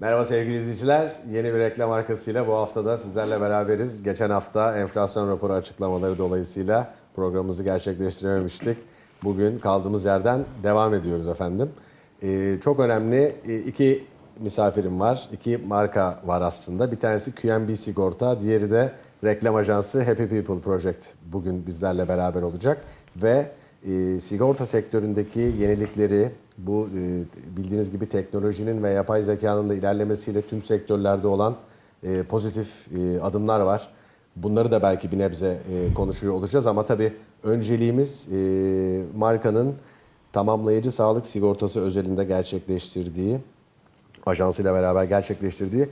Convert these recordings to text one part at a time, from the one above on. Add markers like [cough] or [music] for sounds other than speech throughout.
Merhaba sevgili izleyiciler. Yeni bir reklam arkasıyla bu hafta da sizlerle beraberiz. Geçen hafta enflasyon raporu açıklamaları dolayısıyla programımızı gerçekleştirememiştik. Bugün kaldığımız yerden devam ediyoruz efendim. Ee, çok önemli e, iki misafirim var. iki marka var aslında. Bir tanesi QNB Sigorta, diğeri de reklam ajansı Happy People Project bugün bizlerle beraber olacak. Ve e, sigorta sektöründeki yenilikleri, bu e, bildiğiniz gibi teknolojinin ve yapay zekanın da ilerlemesiyle tüm sektörlerde olan e, pozitif e, adımlar var. Bunları da belki bir nebze konuşuyor olacağız ama tabii önceliğimiz markanın tamamlayıcı sağlık sigortası özelinde gerçekleştirdiği, ajansıyla beraber gerçekleştirdiği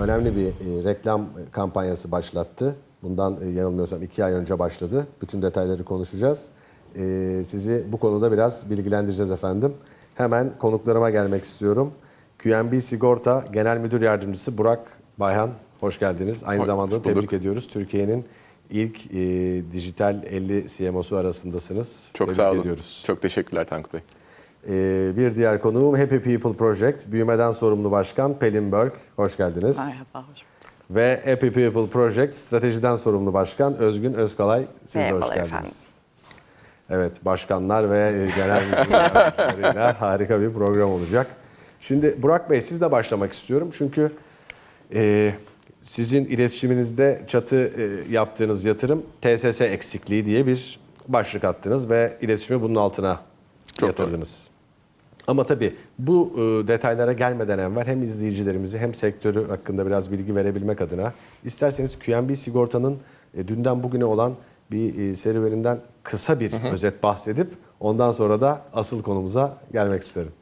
önemli bir reklam kampanyası başlattı. Bundan yanılmıyorsam iki ay önce başladı. Bütün detayları konuşacağız. E, sizi bu konuda biraz bilgilendireceğiz efendim. Hemen konuklarıma gelmek istiyorum. QNB Sigorta Genel Müdür Yardımcısı Burak Bayhan, hoş geldiniz. Aynı Hoş zamanda bulduk. tebrik ediyoruz. Türkiye'nin ilk e, dijital 50 CMO'su arasındasınız. Çok tebrik sağ olun. ediyoruz. Çok teşekkürler Tankut Bey. Ee, bir diğer konuğum Happy People Project, büyümeden sorumlu başkan Pelin Berk. Hoş geldiniz. Merhaba, hoş bulduk. Ve Happy People Project, stratejiden sorumlu başkan Özgün Özkalay. Siz de hoş geldiniz. efendim. Evet, başkanlar ve e, genel [laughs] müdür yardımcılarıyla harika bir program olacak. Şimdi Burak Bey sizle başlamak istiyorum. Çünkü e, sizin iletişiminizde çatı e, yaptığınız yatırım TSS eksikliği diye bir başlık attınız ve iletişimi bunun altına Çok yatırdınız. Ama tabii bu e, detaylara gelmeden evvel hem izleyicilerimizi hem sektörü hakkında biraz bilgi verebilmek adına isterseniz QNB Sigorta'nın e, dünden bugüne olan bir e, serüveninden kısa bir özet bahsedip ondan sonra da asıl konumuza gelmek isterim.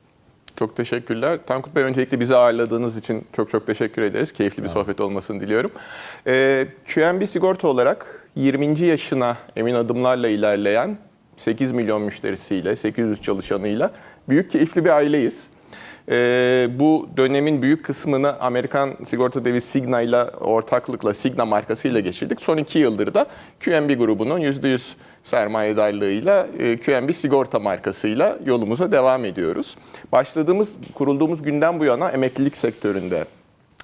Çok teşekkürler. Tankut Bey öncelikle bizi ağırladığınız için çok çok teşekkür ederiz. Keyifli bir sohbet olmasını diliyorum. Ee, QNB Sigorta olarak 20. yaşına emin adımlarla ilerleyen 8 milyon müşterisiyle, 800 çalışanıyla büyük keyifli bir aileyiz. Ee, bu dönemin büyük kısmını Amerikan sigorta devi Cigna ile ortaklıkla, Cigna markasıyla geçirdik. Son iki yıldır da QNB grubunun %100 sermayedarlığıyla e, QNB sigorta markasıyla yolumuza devam ediyoruz. Başladığımız, kurulduğumuz günden bu yana emeklilik sektöründe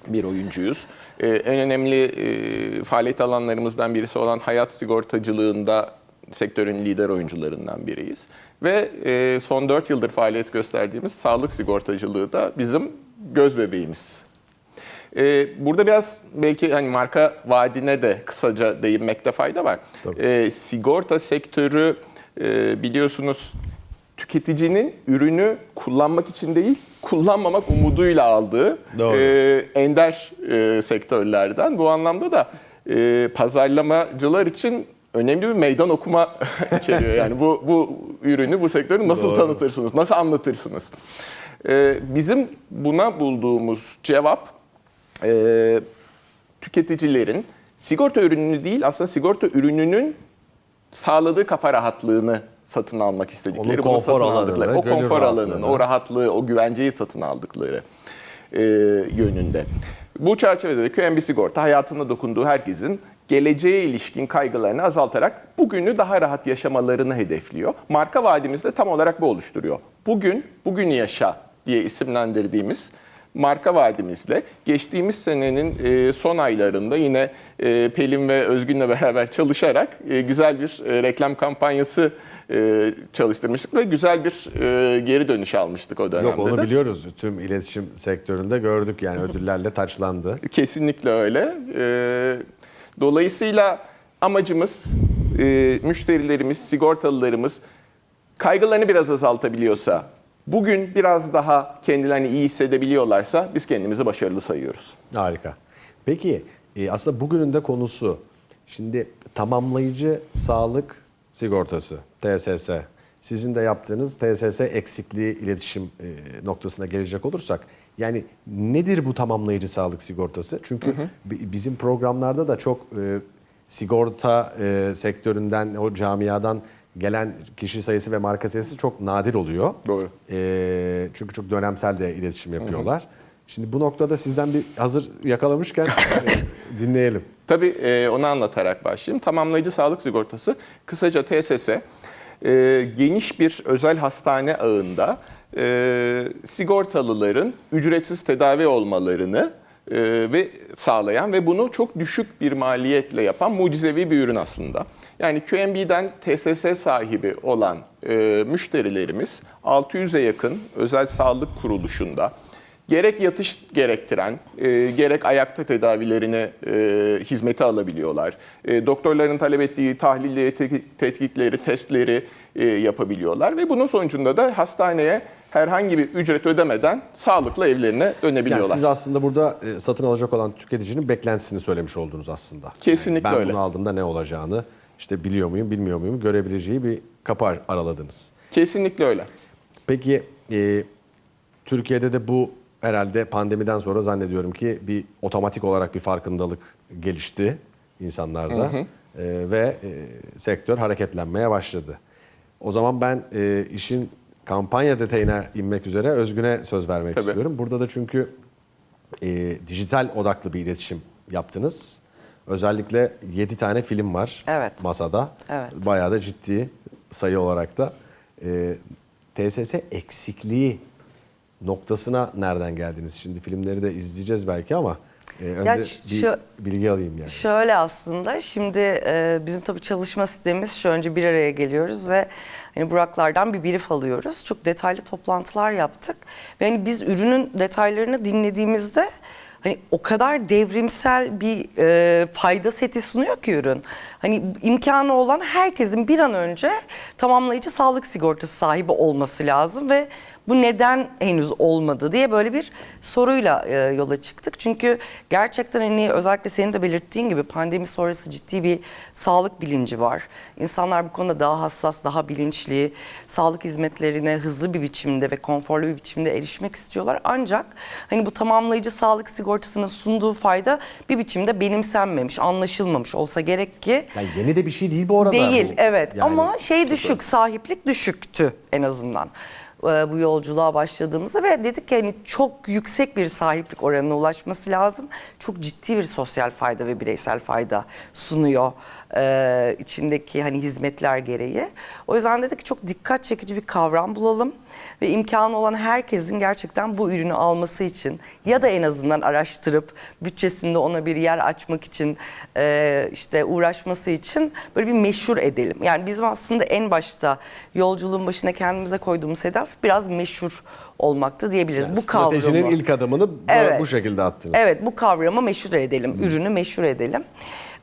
bir oyuncuyuz. Ee, en önemli e, faaliyet alanlarımızdan birisi olan hayat sigortacılığında sektörün lider oyuncularından biriyiz. Ve e, son 4 yıldır faaliyet gösterdiğimiz sağlık sigortacılığı da bizim göz bebeğimiz. Ee, burada biraz belki hani marka vaadine de kısaca değinmekte fayda var. Ee, sigorta sektörü e, biliyorsunuz tüketicinin ürünü kullanmak için değil, kullanmamak umuduyla aldığı Doğru. e, ender e, sektörlerden. Bu anlamda da e, pazarlamacılar için önemli bir meydan okuma [laughs] içeriyor. Yani bu bu ürünü, bu sektörü nasıl Doğru. tanıtırsınız, nasıl anlatırsınız? E, bizim buna bulduğumuz cevap e, tüketicilerin sigorta ürününü değil aslında sigorta ürününün sağladığı kafa rahatlığını satın almak istedikleri, Onun bunu konfor satın alanını, aldıkları, o konfor alanını, o rahatlığı, o güvenceyi satın aldıkları e, yönünde. Bu çerçevede de QNB Sigorta hayatına dokunduğu herkesin geleceğe ilişkin kaygılarını azaltarak bugünü daha rahat yaşamalarını hedefliyor. Marka vaadimiz de tam olarak bu oluşturuyor. Bugün, bugünü yaşa diye isimlendirdiğimiz marka vaadimizle geçtiğimiz senenin e, son aylarında yine e, Pelin ve Özgün'le [laughs] beraber çalışarak e, güzel bir reklam kampanyası çalıştırmıştık ve güzel bir geri dönüş almıştık o dönemde Yok onu de. biliyoruz. Tüm iletişim sektöründe gördük yani ödüllerle taçlandı. Kesinlikle öyle. Dolayısıyla amacımız e, müşterilerimiz, sigortalılarımız kaygılarını biraz azaltabiliyorsa, bugün biraz daha kendilerini iyi hissedebiliyorlarsa biz kendimizi başarılı sayıyoruz. Harika. Peki e, aslında bugünün de konusu şimdi tamamlayıcı sağlık sigortası TSS. Sizin de yaptığınız TSS eksikliği iletişim e, noktasına gelecek olursak yani nedir bu tamamlayıcı sağlık sigortası? Çünkü bi- bizim programlarda da çok e, sigorta e, sektöründen o camiadan gelen kişi sayısı ve marka sayısı çok nadir oluyor. Doğru. E, çünkü çok dönemsel de iletişim yapıyorlar. Şimdi bu noktada sizden bir hazır yakalamışken [laughs] e, dinleyelim. Tabii e, onu anlatarak başlayayım. Tamamlayıcı sağlık sigortası kısaca TSS e, geniş bir özel hastane ağında e, sigortalıların ücretsiz tedavi olmalarını e, ve sağlayan ve bunu çok düşük bir maliyetle yapan mucizevi bir ürün aslında. Yani QNB'den TSS sahibi olan e, müşterilerimiz 600'e yakın özel sağlık kuruluşunda gerek yatış gerektiren, e, gerek ayakta tedavilerini e, hizmete alabiliyorlar. E, doktorların talep ettiği tahlilleri, te- tetkikleri, testleri e, yapabiliyorlar ve bunun sonucunda da hastaneye herhangi bir ücret ödemeden sağlıkla evlerine Yani dönebiliyorlar. siz aslında burada e, satın alacak olan tüketicinin beklentisini söylemiş oldunuz aslında. Kesinlikle ben öyle. bunu aldığımda ne olacağını işte biliyor muyum bilmiyor muyum görebileceği bir kapı ar- araladınız. Kesinlikle öyle. Peki e, Türkiye'de de bu herhalde pandemiden sonra zannediyorum ki bir otomatik olarak bir farkındalık gelişti insanlarda E, ve e, sektör hareketlenmeye başladı. O zaman ben e, işin kampanya detayına inmek üzere Özgün'e söz vermek Tabii. istiyorum. Burada da çünkü e, dijital odaklı bir iletişim yaptınız. Özellikle 7 tane film var Evet. masada. Evet. Bayağı da ciddi sayı olarak da. E, TSS eksikliği noktasına nereden geldiniz? Şimdi filmleri de izleyeceğiz belki ama e, önce Ya bir şu- bilgi alayım yani. Şöyle aslında şimdi e, bizim tabii çalışma sistemimiz şu önce bir araya geliyoruz ve hani Buraklardan bir brief alıyoruz. Çok detaylı toplantılar yaptık. Ve hani biz ürünün detaylarını dinlediğimizde hani o kadar devrimsel bir e, fayda seti sunuyor ki ürün. Hani imkanı olan herkesin bir an önce tamamlayıcı sağlık sigortası sahibi olması lazım ve bu neden henüz olmadı diye böyle bir soruyla e, yola çıktık. Çünkü gerçekten hani özellikle senin de belirttiğin gibi pandemi sonrası ciddi bir sağlık bilinci var. İnsanlar bu konuda daha hassas, daha bilinçli, sağlık hizmetlerine hızlı bir biçimde ve konforlu bir biçimde erişmek istiyorlar. Ancak hani bu tamamlayıcı sağlık sigortasının sunduğu fayda bir biçimde benimsenmemiş, anlaşılmamış olsa gerek ki Yani yeni de bir şey değil bu arada. Değil Bu- evet yani ama şey düşük sahiplik düşüktü en azından e, bu yolculuğa başladığımızda ve dedik ki hani çok yüksek bir sahiplik oranına ulaşması lazım. Çok ciddi bir sosyal fayda ve bireysel fayda sunuyor e, içindeki hani hizmetler gereği. O yüzden dedik ki çok dikkat çekici bir kavram bulalım ve imkanı olan herkesin gerçekten bu ürünü alması için ya da en azından araştırıp bütçesinde ona bir yer açmak için e, işte uğraşması için böyle bir meşhur edelim. Yani bizim aslında en başta yolculuğun başına kendimize koyduğumuz hedef biraz meşhur olmaktı diyebiliriz. bu Stratejinin kavramı. ilk adımını bu, Evet. bu şekilde attınız. Evet bu kavramı meşhur edelim, ürünü meşhur edelim.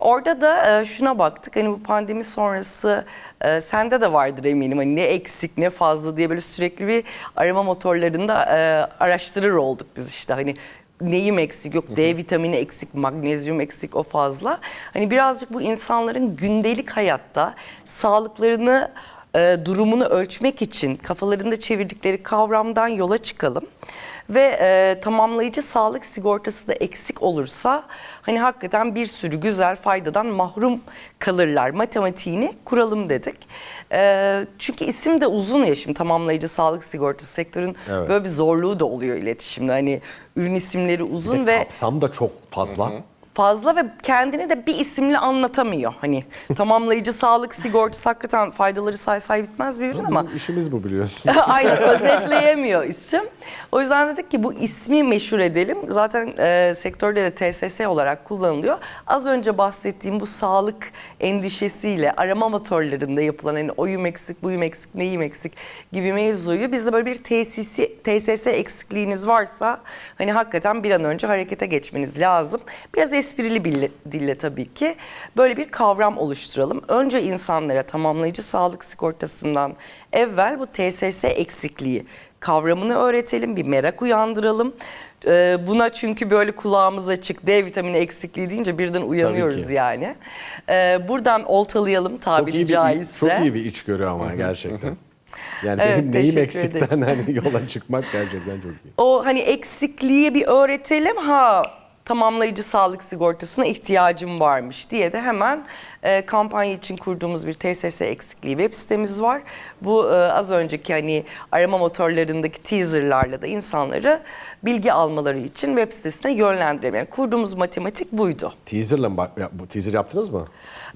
Orada da e, şuna baktık hani bu pandemi sonrası e, sende de vardır eminim hani ne eksik ne fazla diye böyle sürekli bir arama motorlarında e, araştırır olduk biz işte hani neyim eksik yok D vitamini eksik magnezyum eksik o fazla. Hani birazcık bu insanların gündelik hayatta sağlıklarını e, durumunu ölçmek için kafalarında çevirdikleri kavramdan yola çıkalım. Ve e, tamamlayıcı sağlık sigortası da eksik olursa hani hakikaten bir sürü güzel faydadan mahrum kalırlar matematiğini kuralım dedik. E, çünkü isim de uzun ya şimdi tamamlayıcı sağlık sigortası sektörün Evet. böyle bir zorluğu da oluyor iletişimde. Hani ürün isimleri uzun ve Kapsam da çok fazla. Fazla ve kendini de bir isimle anlatamıyor. Hani [laughs] tamamlayıcı sağlık sigortası hakikaten faydaları say say bitmez bir ürün ama Bizim işimiz bu biliyorsun. [laughs] Aynen özetleyemiyor isim. O yüzden dedik ki bu ismi meşhur edelim. Zaten e, sektörde de TSS olarak kullanılıyor. Az önce bahsettiğim bu sağlık endişesiyle arama motorlarında yapılan hani oyum eksik, buyum eksik, neyim eksik gibi mevzuyu bizde böyle bir tesisi, TSS eksikliğiniz varsa hani hakikaten bir an önce harekete geçmeniz lazım. Biraz esprili bir dille tabii ki böyle bir kavram oluşturalım. Önce insanlara tamamlayıcı sağlık sigortasından evvel bu TSS eksikliği kavramını öğretelim, bir merak uyandıralım. Ee, buna çünkü böyle kulağımız açık D vitamini eksikliği deyince birden uyanıyoruz yani. Ee, buradan oltalayalım çok tabiri iyi bir caizse. çok iyi bir içgörü ama gerçekten. [laughs] Yani Evet, benim neyim eksikten hani yola çıkmak gerçekten çok iyi. O hani eksikliği bir öğretelim ha tamamlayıcı sağlık sigortasına ihtiyacım varmış diye de hemen e, kampanya için kurduğumuz bir TSS eksikliği web sitemiz var. Bu e, az önceki hani arama motorlarındaki teaserlarla da insanları bilgi almaları için web sitesine yönlendirelim. Yani kurduğumuz matematik buydu. Teaser'la mı bak ya, bu teaser yaptınız mı?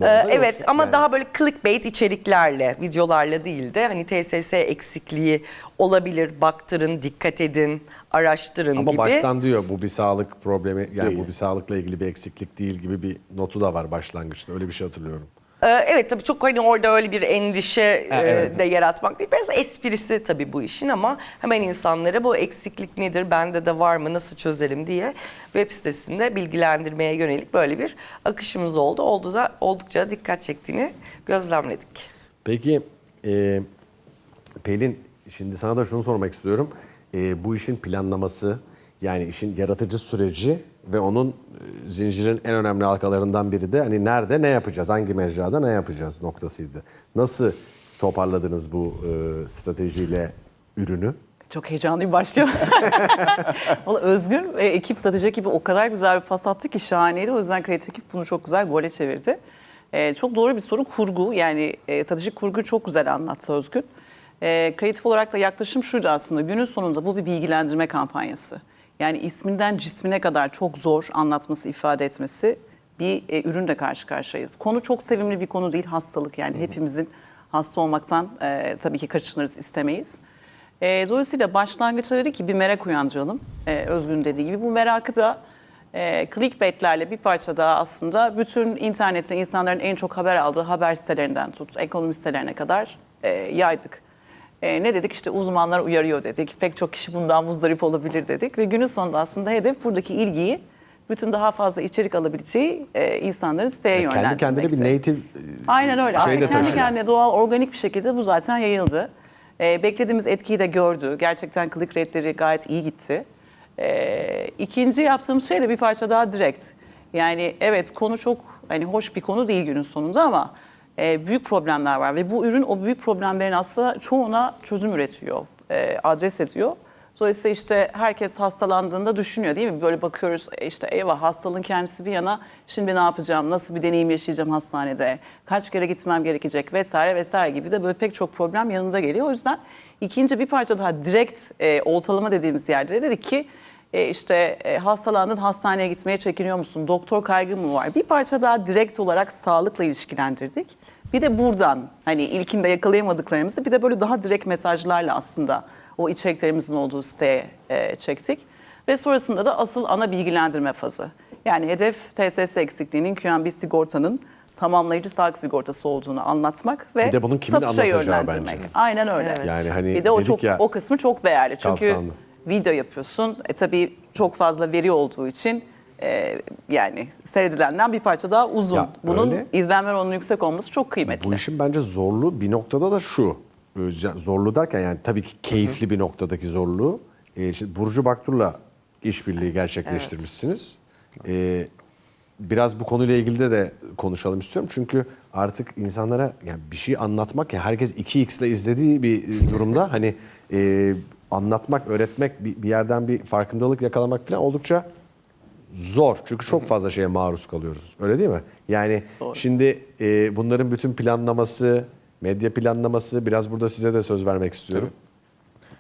Bu Ee, arada evet yoksa- ama yani- daha böyle clickbait içeriklerle, videolarla değil de hani TSS eksikliği olabilir, baktırın, dikkat edin, araştırın Ama gibi. baştan diyor bu bir sağlık problemi yani Değil. bu bir sağlıkla ilgili bir eksiklik değil gibi bir notu da var başlangıçta. Öyle bir şey hatırlıyorum. Ee, evet tabii çok hani orada öyle bir endişe e, evet. de yaratmak değil. Biraz esprisi tabii bu işin ama hemen insanlara bu eksiklik nedir, bende de var mı, nasıl çözelim diye web sitesinde bilgilendirmeye yönelik böyle bir akışımız oldu. Oldu da oldukça dikkat çektiğini gözlemledik. Peki e, Pelin şimdi sana da şunu sormak istiyorum. E, bu işin planlaması yani işin yaratıcı süreci ve onun e, zincirin en önemli halkalarından biri de hani nerede ne yapacağız, hangi mecrada ne yapacağız noktasıydı. Nasıl toparladınız bu e, stratejiyle ürünü? Çok heyecanlıyım başlıyor. [laughs] Valla Özgür ve ekip strateji ekibi o kadar güzel bir pas attı ki şahaneydi. O yüzden kreatif ekip bunu çok güzel gole çevirdi. Ee, çok doğru bir soru kurgu. Yani e, stratejik kurguyu çok güzel anlattı Özgür. Ee, kreatif olarak da yaklaşım şuydu aslında. Günün sonunda bu bir bilgilendirme kampanyası. Yani isminden cismine kadar çok zor anlatması, ifade etmesi bir e, ürünle karşı karşıyayız. Konu çok sevimli bir konu değil, hastalık. Yani hepimizin hasta olmaktan e, tabii ki kaçınırız, istemeyiz. E, dolayısıyla başlangıçta dedik ki bir merak uyandıralım. E, Özgün dediği gibi bu merakı da e, clickbaitlerle bir parça daha aslında bütün internette insanların en çok haber aldığı haber sitelerinden tut, ekonomi sitelerine kadar e, yaydık. E, ne dedik işte uzmanlar uyarıyor dedik. Pek çok kişi bundan muzdarip olabilir dedik. Ve günün sonunda aslında hedef buradaki ilgiyi bütün daha fazla içerik alabileceği e, insanların siteye Kendi kendine bir native Aynen öyle. Aslında kendi taşıyor. kendine doğal, organik bir şekilde bu zaten yayıldı. Ee, beklediğimiz etkiyi de gördü. Gerçekten click rate'leri gayet iyi gitti. Ee, ikinci yaptığımız şey de bir parça daha direkt. Yani evet konu çok hani hoş bir konu değil günün sonunda ama e, büyük problemler var ve bu ürün o büyük problemlerin aslında çoğuna çözüm üretiyor, e, adres ediyor. Dolayısıyla işte herkes hastalandığında düşünüyor değil mi? Böyle bakıyoruz e, işte eyvah hastalığın kendisi bir yana şimdi ne yapacağım, nasıl bir deneyim yaşayacağım hastanede, kaç kere gitmem gerekecek vesaire vesaire gibi de böyle pek çok problem yanında geliyor. O yüzden ikinci bir parça daha direkt e, oltalama dediğimiz yerde dedik ki e, işte e, hastalandın hastaneye gitmeye çekiniyor musun, doktor kaygı mı var? Bir parça daha direkt olarak sağlıkla ilişkilendirdik. Bir de buradan hani ilkinde yakalayamadıklarımızı bir de böyle daha direkt mesajlarla aslında o içeriklerimizin olduğu siteye e, çektik. Ve sonrasında da asıl ana bilgilendirme fazı. Yani hedef TSS eksikliğinin QNB sigortanın tamamlayıcı sağlık sigortası olduğunu anlatmak ve Bir de bunun kimin satışa anlatacağı yönlendirmek. bence. Aynen öyle. Evet. Yani hani bir de o çok ya- o kısmı çok değerli. Çünkü Kapsamlı. Video yapıyorsun. E tabii çok fazla veri olduğu için e, yani seyredilenden bir parça daha uzun. Ya Bunun öyle. izlenme oranının yüksek olması çok kıymetli. Bu işin bence zorluğu bir noktada da şu. Zorluğu derken yani tabii ki keyifli bir noktadaki zorluğu. Ee, şimdi Burcu Baktur'la işbirliği gerçekleştirmişsiniz. Ee, biraz bu konuyla ilgili de, de konuşalım istiyorum. Çünkü artık insanlara yani bir şey anlatmak ya herkes 2x ile izlediği bir e, durumda hani e, anlatmak, öğretmek bir, bir yerden bir farkındalık yakalamak falan oldukça zor. Çünkü çok fazla şeye maruz kalıyoruz. Öyle değil mi? Yani şimdi e, bunların bütün planlaması, medya planlaması biraz burada size de söz vermek istiyorum.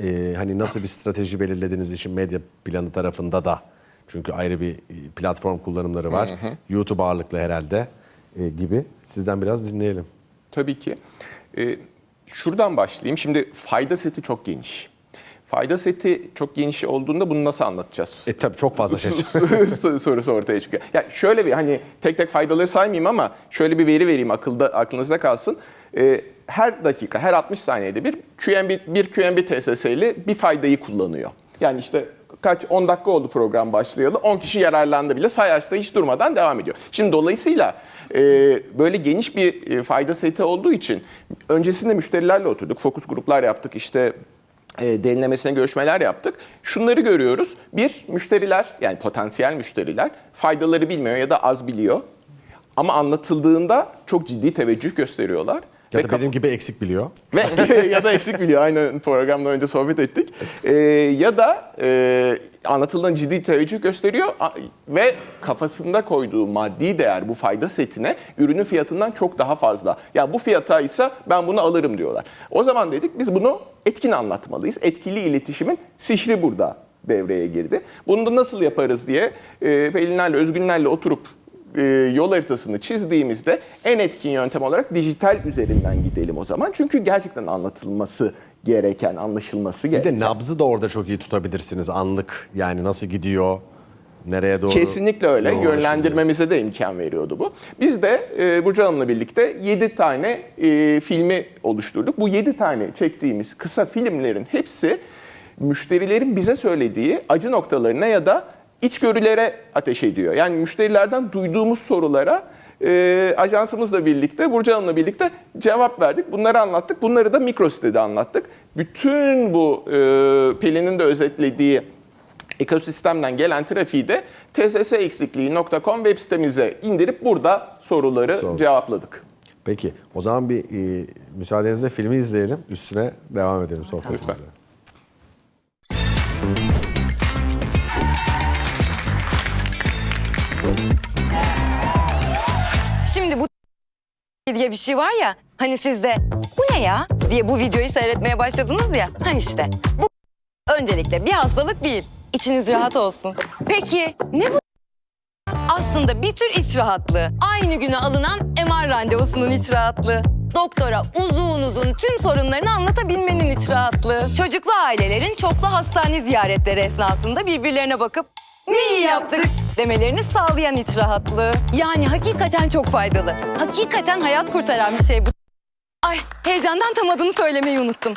E, hani nasıl bir strateji belirlediğiniz için medya planı tarafında da. Çünkü ayrı bir e, platform kullanımları var. YouTube ağırlıklı herhalde e, gibi. Sizden biraz dinleyelim. Tabii ki. Ee, şuradan başlayayım. Şimdi fayda seti çok geniş. Fayda seti çok geniş olduğunda bunu nasıl anlatacağız? E tabii çok fazla şey. [laughs] Soru- [laughs] sorusu ortaya çıkıyor. Ya şöyle bir hani tek tek faydaları saymayayım ama şöyle bir veri vereyim akılda aklınızda kalsın. Ee, her dakika, her 60 saniyede bir QNB bir QNB TSS'li bir faydayı kullanıyor. Yani işte kaç 10 dakika oldu program başlayalı 10 kişi yararlandı bile sayaçta hiç durmadan devam ediyor. Şimdi dolayısıyla e, böyle geniş bir e, fayda seti olduğu için öncesinde müşterilerle oturduk, fokus gruplar yaptık işte derinlemesine görüşmeler yaptık. Şunları görüyoruz. Bir, müşteriler yani potansiyel müşteriler faydaları bilmiyor ya da az biliyor. Ama anlatıldığında çok ciddi teveccüh gösteriyorlar. Ya da benim gibi eksik biliyor. Ve [laughs] ya da eksik biliyor. Aynı programdan önce sohbet ettik. Ee, ya da e, anlatılan ciddi teveccüh gösteriyor ve kafasında koyduğu maddi değer bu fayda setine ürünün fiyatından çok daha fazla. Ya bu fiyata ise ben bunu alırım diyorlar. O zaman dedik biz bunu etkin anlatmalıyız. Etkili iletişimin sihri burada devreye girdi. Bunu da nasıl yaparız diye e, Pelinlerle, Özgünlerle oturup e, yol haritasını çizdiğimizde en etkin yöntem olarak dijital üzerinden gidelim o zaman. Çünkü gerçekten anlatılması gereken, anlaşılması Bir gereken. de nabzı da orada çok iyi tutabilirsiniz anlık. Yani nasıl gidiyor, nereye doğru. Kesinlikle öyle. yoğunlaşılıyor. Yönlendirmemize de imkan veriyordu bu. Biz de e, Burcu Hanım'la birlikte 7 tane e, filmi oluşturduk. Bu 7 tane çektiğimiz kısa filmlerin hepsi müşterilerin bize söylediği acı noktalarına ya da içgörülere ateş ediyor. Yani müşterilerden duyduğumuz sorulara e, ajansımızla birlikte, Burcu Hanım'la birlikte cevap verdik. Bunları anlattık. Bunları da mikro sitede anlattık. Bütün bu e, Pelin'in de özetlediği ekosistemden gelen trafiği de tssexikliği.com web sitemize indirip burada soruları Sor. cevapladık. Peki o zaman bir e, müsaadenizle filmi izleyelim. Üstüne devam edelim sohbetimize. Lütfen. Diye bir şey var ya hani sizde bu ne ya diye bu videoyu seyretmeye başladınız ya. Ha işte bu öncelikle bir hastalık değil. İçiniz rahat olsun. Peki ne bu? Aslında bir tür iç rahatlığı. Aynı güne alınan MR randevusunun iç rahatlığı. Doktora uzun uzun tüm sorunlarını anlatabilmenin iç rahatlığı. Çocuklu ailelerin çoklu hastane ziyaretleri esnasında birbirlerine bakıp ne iyi yaptık demelerini sağlayan iç rahatlığı. Yani hakikaten çok faydalı. Hakikaten hayat kurtaran bir şey bu. Ay heyecandan tam adını söylemeyi unuttum.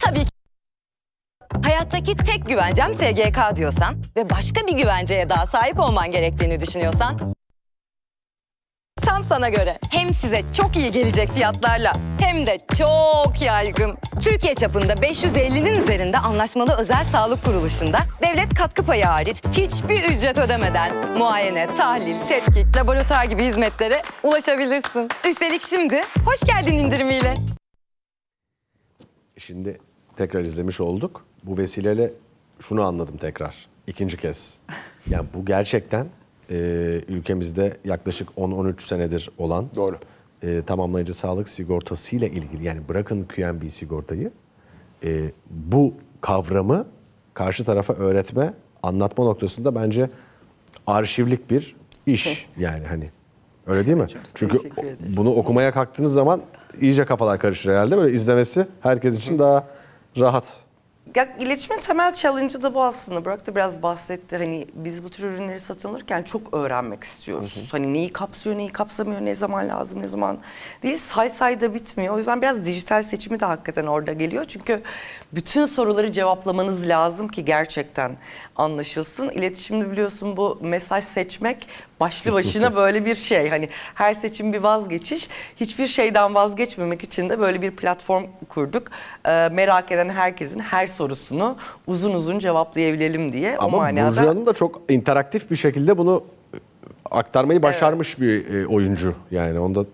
Tabii ki Hayattaki tek güvencem SGK diyorsan ve başka bir güvenceye daha sahip olman gerektiğini düşünüyorsan tam sana göre. Hem size çok iyi gelecek fiyatlarla hem de çok yaygın. Türkiye çapında 550'nin üzerinde anlaşmalı özel sağlık kuruluşunda devlet katkı payı hariç hiçbir ücret ödemeden muayene, tahlil, tetkik, laboratuvar gibi hizmetlere ulaşabilirsin. Üstelik şimdi hoş geldin indirimiyle. Şimdi tekrar izlemiş olduk. Bu vesileyle şunu anladım tekrar. ikinci kez. Yani bu gerçekten e, ülkemizde yaklaşık 10-13 senedir olan Doğru. E, tamamlayıcı sağlık sigortasıyla ilgili yani bırakın QNB sigortayı e, bu kavramı karşı tarafa öğretme, anlatma noktasında bence arşivlik bir iş yani hani. Öyle değil mi? Çünkü bunu okumaya kalktığınız zaman iyice kafalar karışır herhalde. Böyle izlemesi herkes için daha rahat. Ya iletişimin temel challenge'ı da bu aslında. Burak da biraz bahsetti. Hani biz bu tür ürünleri satın alırken çok öğrenmek istiyoruz. Hani neyi kapsıyor, neyi kapsamıyor, ne zaman lazım, ne zaman değil. Say say da bitmiyor. O yüzden biraz dijital seçimi de hakikaten orada geliyor. Çünkü bütün soruları cevaplamanız lazım ki gerçekten anlaşılsın. İletişimde biliyorsun bu mesaj seçmek başlı başına [laughs] böyle bir şey. Hani her seçim bir vazgeçiş. Hiçbir şeyden vazgeçmemek için de böyle bir platform kurduk. Ee, merak eden herkesin her sorusunu uzun uzun cevaplayabilelim diye. o Ama manada- Burcu Hanım da çok interaktif bir şekilde bunu aktarmayı başarmış bir e, oyuncu. Yani onu da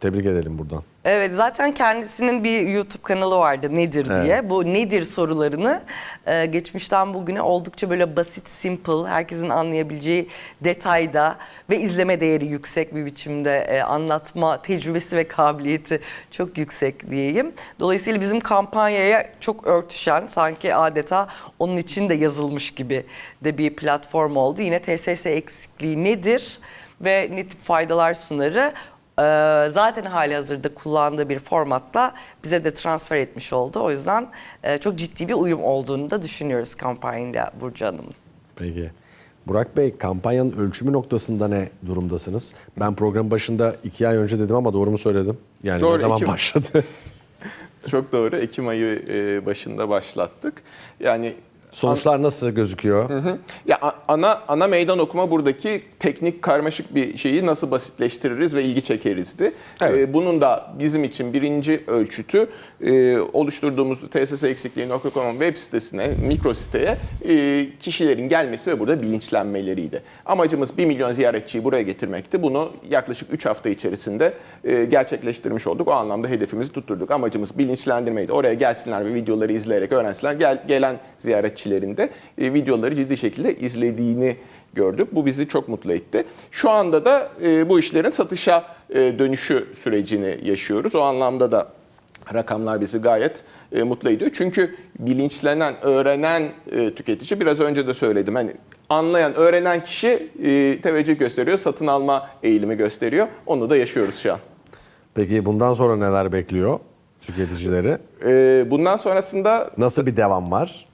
tebrik edelim buradan. Evet zaten kendisinin bir YouTube kanalı vardı nedir diye. Bu nedir sorularını e, geçmişten bugüne oldukça böyle basit, simple, herkesin anlayabileceği detayda ve izleme değeri yüksek bir biçimde e, anlatma tecrübesi ve kabiliyeti çok yüksek diyeyim. Dolayısıyla bizim kampanyaya çok örtüşen sanki adeta onun için de yazılmış gibi de bir platform oldu. Yine TSS eksikliği nedir ve ne tip faydalar sunarı ee, zaten hali hazırda kullandığı bir formatla bize de transfer etmiş oldu. O yüzden e, çok ciddi bir uyum olduğunu da düşünüyoruz kampanyayla Burcu Hanım'ın. Peki. Burak Bey kampanyanın ölçümü noktasında ne durumdasınız? Ben program başında iki ay önce dedim ama doğru mu söyledim? Yani Doğru, ne zaman Ekim. başladı? [laughs] Çok doğru. Ekim ayı e, başında başlattık. Yani Sonuçlar nasıl gözüküyor? Ya a- ana ana meydan okuma buradaki teknik karmaşık bir şeyi nasıl basitleştiririz ve ilgi çekerizdi. Evet. Ee, bunun da bizim için birinci ölçütü e, oluşturduğumuz tssexikliği.com web sitesine, mikro siteye e, kişilerin gelmesi ve burada bilinçlenmeleriydi. Amacımız 1 milyon ziyaretçiyi buraya getirmekti. Bunu yaklaşık 3 hafta içerisinde e, gerçekleştirmiş olduk. O anlamda hedefimizi tutturduk. Amacımız bilinçlendirmeydi. Oraya gelsinler ve videoları izleyerek öğrensinler. Gel, gelen ziyaretçilerin de e, videoları ciddi şekilde izlediğini gördük. Bu bizi çok mutlu etti. Şu anda da e, bu işlerin satışa e, dönüşü sürecini yaşıyoruz. O anlamda da rakamlar bizi gayet e, mutlu ediyor. Çünkü bilinçlenen, öğrenen e, tüketici biraz önce de söyledim. Hani anlayan, öğrenen kişi e, teveccüh gösteriyor, satın alma eğilimi gösteriyor. Onu da yaşıyoruz şu an. Peki bundan sonra neler bekliyor tüketicileri? E, bundan sonrasında Nasıl bir devam var?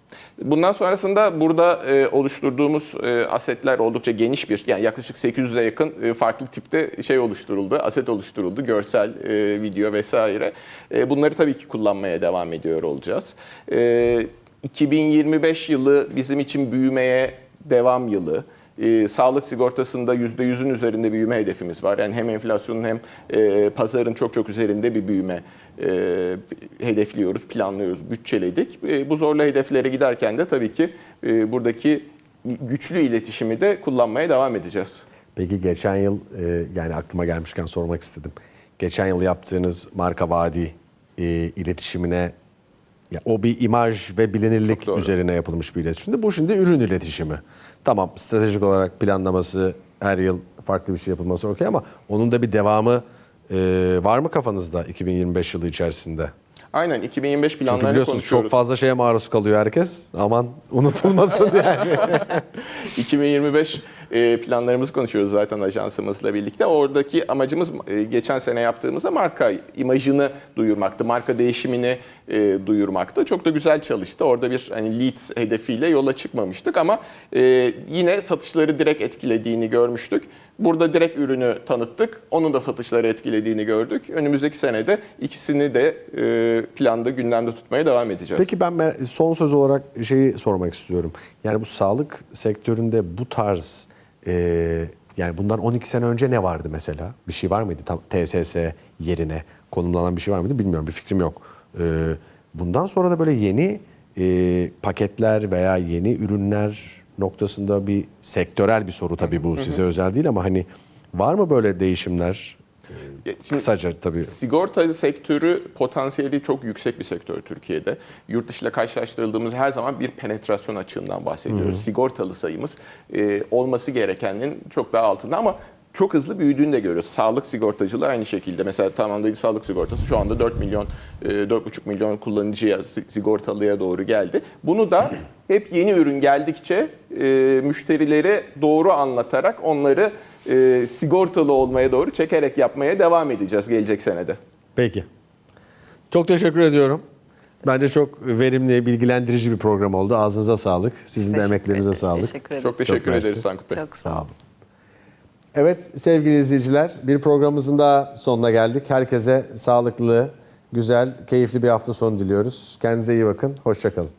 Bundan sonrasında burada e, oluşturduğumuz e, asetler oldukça geniş bir, yani yaklaşık 800'e yakın e, farklı tipte şey oluşturuldu, aset oluşturuldu, görsel, e, video vesaire. E, bunları tabii ki kullanmaya devam ediyor olacağız. E, 2025 yılı bizim için büyümeye devam yılı. E, sağlık sigortasında %100'ün üzerinde büyüme hedefimiz var. Yani hem enflasyonun hem e, pazarın çok çok üzerinde bir büyüme e, hedefliyoruz, planlıyoruz, bütçeledik. E, bu zorlu hedeflere giderken de tabii ki e, buradaki güçlü iletişimi de kullanmaya devam edeceğiz. Peki geçen yıl e, yani aklıma gelmişken sormak istedim. Geçen yıl yaptığınız marka vaadi e, iletişimine ya o bir imaj ve bilinirlik üzerine yapılmış bir iletişimdi. Bu şimdi ürün iletişimi. Tamam stratejik olarak planlaması her yıl farklı bir şey yapılması okey ama onun da bir devamı e, var mı kafanızda 2025 yılı içerisinde? Aynen 2025 Çünkü planlarını biliyorsunuz konuşuyoruz. çok fazla şeye maruz kalıyor herkes. Aman unutulmasın [laughs] yani. [laughs] 2025 e, planlarımızı konuşuyoruz zaten ajansımızla birlikte. Oradaki amacımız e, geçen sene yaptığımızda marka imajını duyurmaktı. Marka değişimini e, duyurmaktı. Çok da güzel çalıştı. Orada bir hani leads hedefiyle yola çıkmamıştık ama e, yine satışları direkt etkilediğini görmüştük. Burada direkt ürünü tanıttık. Onun da satışları etkilediğini gördük. Önümüzdeki senede ikisini de planda, gündemde tutmaya devam edeceğiz. Peki ben son söz olarak şeyi sormak istiyorum. Yani bu sağlık sektöründe bu tarz e, yani bundan 12 sene önce ne vardı mesela? Bir şey var mıydı tam TSS yerine konumlanan bir şey var mıydı bilmiyorum bir fikrim yok. E, bundan sonra da böyle yeni e, paketler veya yeni ürünler noktasında bir sektörel bir soru tabii bu size özel değil ama hani var mı böyle değişimler? Şimdi- Kısaca tabii. Sigorta sektörü potansiyeli çok yüksek bir sektör Türkiye'de. Yurt dışıyla karşılaştırıldığımız her zaman bir penetrasyon açığından bahsediyoruz. Sigortalı sayımız e, olması gerekenin çok daha altında ama çok hızlı büyüdüğünü de görüyoruz. Sağlık sigortacılığı aynı şekilde. Mesela tamamlayıcı sağlık sigortası şu anda 4 milyon, e, 4,5 milyon kullanıcıya, si- sigortalıya doğru geldi. Bunu da hep yeni ürün geldikçe e, müşterilere doğru anlatarak onları e, sigortalı olmaya doğru çekerek yapmaya devam edeceğiz gelecek senede. Peki. Çok teşekkür ediyorum. Bence çok verimli, bilgilendirici bir program oldu. Ağzınıza sağlık. Sizin de Teşekkür emeklerinize ederiz. sağlık. Teşekkür. Çok teşekkür mersi. ederiz Sankut Bey. Çok sağ olun. Evet sevgili izleyiciler bir programımızın daha sonuna geldik. Herkese sağlıklı, güzel, keyifli bir hafta sonu diliyoruz. Kendinize iyi bakın. Hoşçakalın.